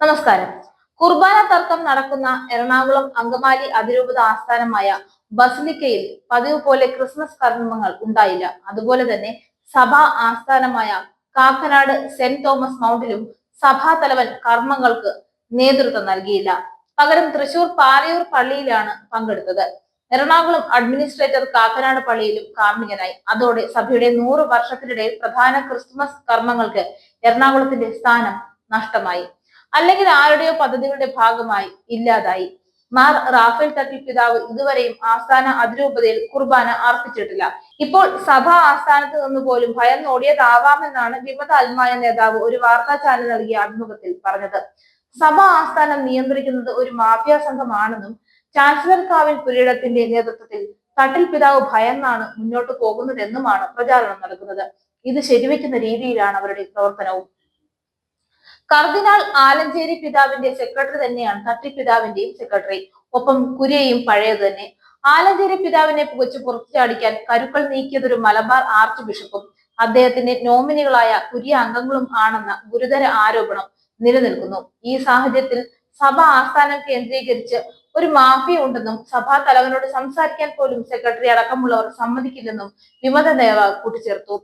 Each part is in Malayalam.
നമസ്കാരം. കുർബാന തർക്കം നടക്കുന്ന എറണാകുളം അങ്കമാലി അതിരൂപത ആസ്ഥാനമായ ബസിലിക്കയിൽ പതിവ് പോലെ ക്രിസ്മസ് കർമ്മങ്ങൾ ഉണ്ടായില്ല. അതുപോലെ തന്നെ സഭാ ആസ്ഥാനമായ കാക്കനാട് സെന്റ് തോമസ് മൗണ്ടിലും സഭാ തലവൻ കർമ്മങ്ങൾക്ക് നേതൃത്വം നൽകിയില്ല. പകരം തൃശൂർ പാലയൂർ പള്ളിയിലാണ് പങ്കെടുത്തത്. എറണാകുളം അഡ്മിനിസ്ട്രേറ്റർ കാക്കനാട് പള്ളിയിലും കാർമ്മികനായി. അതോടെ സഭയുടെ നൂറ് വർഷത്തിനിടയിൽ പ്രധാന ക്രിസ്മസ് കർമ്മങ്ങൾക്ക് എറണാകുളത്തിന്റെ സ്ഥാനം നഷ്ടമായി. അല്ലെങ്കിൽ ആരുടെയോ പദ്ധതികളുടെ ഭാഗമായി ഇല്ലാതായി. മാർ റാഫേൽ തട്ടി പിതാവ് ഇതുവരെയും ആസ്ഥാന അതിരൂപതയിൽ കുർബാന അർപ്പിച്ചിട്ടില്ല. ഇപ്പോൾ സഭാ ആസ്ഥാനത്ത് നിന്ന് പോലും ഭയം നോടിയതാവാമെന്നാണ് വിമത അൽമായ നേതാവ് ഒരു വാർത്താ ചാനൽ നൽകിയ അഭിമുഖത്തിൽ പറഞ്ഞത്. സഭാ ആസ്ഥാനം നിയന്ത്രിക്കുന്നത് ഒരു മാഫിയ സംഘമാണെന്നും ചാൻസലർ കാവിൽ പുരയിടത്തിന്റെ നേതൃത്വത്തിൽ തട്ടിൽ പിതാവ് ഭയന്നാണ് മുന്നോട്ട് പോകുന്നതെന്നുമാണ് പ്രചാരണം നടക്കുന്നത്. ഇത് ശരിവയ്ക്കുന്ന രീതിയിലാണ് അവരുടെ പ്രവർത്തനവും. കർദിനാൾ ആലഞ്ചേരി പിതാവിന്റെ സെക്രട്ടറി തന്നെയാണ് തട്ടി പിതാവിന്റെയും സെക്രട്ടറി ഒപ്പം കുര്യയും പഴയത് തന്നെ. ആലഞ്ചേരി പിതാവിനെ പുകച്ച് പുറത്തുചാടിക്കാൻ കരുക്കൾ നീക്കിയതൊരു മലബാർ ആർച്ച് ബിഷപ്പും അദ്ദേഹത്തിന്റെ നോമിനികളായ കുര്യ അംഗങ്ങളും ആണെന്ന ഗുരുതര ആരോപണം നിലനിൽക്കുന്നു. ഈ സാഹചര്യത്തിൽ സഭ ആസ്ഥാനം കേന്ദ്രീകരിച്ച് ഒരു മാഫിയ ഉണ്ടെന്നും സഭാ തലവനോട് സംസാരിക്കാൻ പോലും സെക്രട്ടറി അടക്കമുള്ളവർ സമ്മതിക്കില്ലെന്നും വിമത നേതാവ് കൂട്ടിച്ചേർത്തു.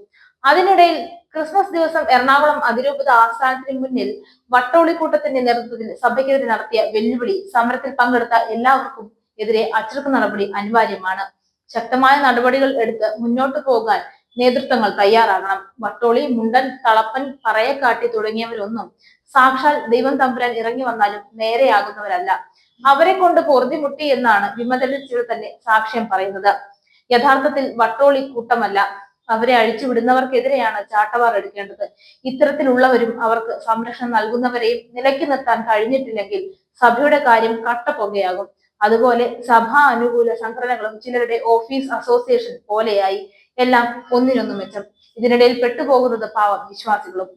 അതിനിടയിൽ ക്രിസ്മസ് ദിവസം എറണാകുളം അതിരൂപത ആസ്ഥാനത്തിന് മുന്നിൽ വട്ടോളിക്കൂട്ടത്തിന്റെ നേതൃത്വത്തിൽ സഭയ്ക്കെതിരെ നടത്തിയ വെല്ലുവിളി സമരത്തിൽ പങ്കെടുത്ത എല്ലാവർക്കും എതിരെ അച്ചടക്ക നടപടി അനിവാര്യമാണ്. ശക്തമായ നടപടികൾ എടുത്ത് മുന്നോട്ട് പോകാൻ നേതൃത്വങ്ങൾ തയ്യാറാകണം. വട്ടോളി മുണ്ടൻ തളപ്പൻ പറയക്കാട്ടി തുടങ്ങിയവരൊന്നും സാക്ഷാൽ ദൈവം തമ്പുരാൻ ഇറങ്ങി വന്നാലും നേരെയാകുന്നവരല്ല. അവരെ കൊണ്ട് പൊറുതിമുട്ടി എന്നാണ് വിമതലിൽ ചിലർ തന്നെ സാക്ഷ്യം പറയുന്നത്. യഥാർത്ഥത്തിൽ വട്ടോളി കൂട്ടമല്ല അവരെ അഴിച്ചുവിടുന്നവർക്കെതിരെയാണ് ചാട്ടവാർ എടുക്കേണ്ടത്. ഇത്തരത്തിലുള്ളവരും അവർക്ക് സംരക്ഷണം നൽകുന്നവരെയും നിലയ്ക്ക് നിർത്താൻ കഴിഞ്ഞിട്ടില്ലെങ്കിൽ സഭയുടെ കാര്യം കട്ടപ്പുകയാകും. അതുപോലെ സഭാ അനുകൂല സംഘടനകളും ചിലരുടെ ഓഫീസ് അസോസിയേഷൻ പോലെയായി എല്ലാം ഒന്നിനൊന്നു മെച്ചം. ഇതിനിടയിൽ പെട്ടുപോകുന്നത് പാവം വിശ്വാസികളും.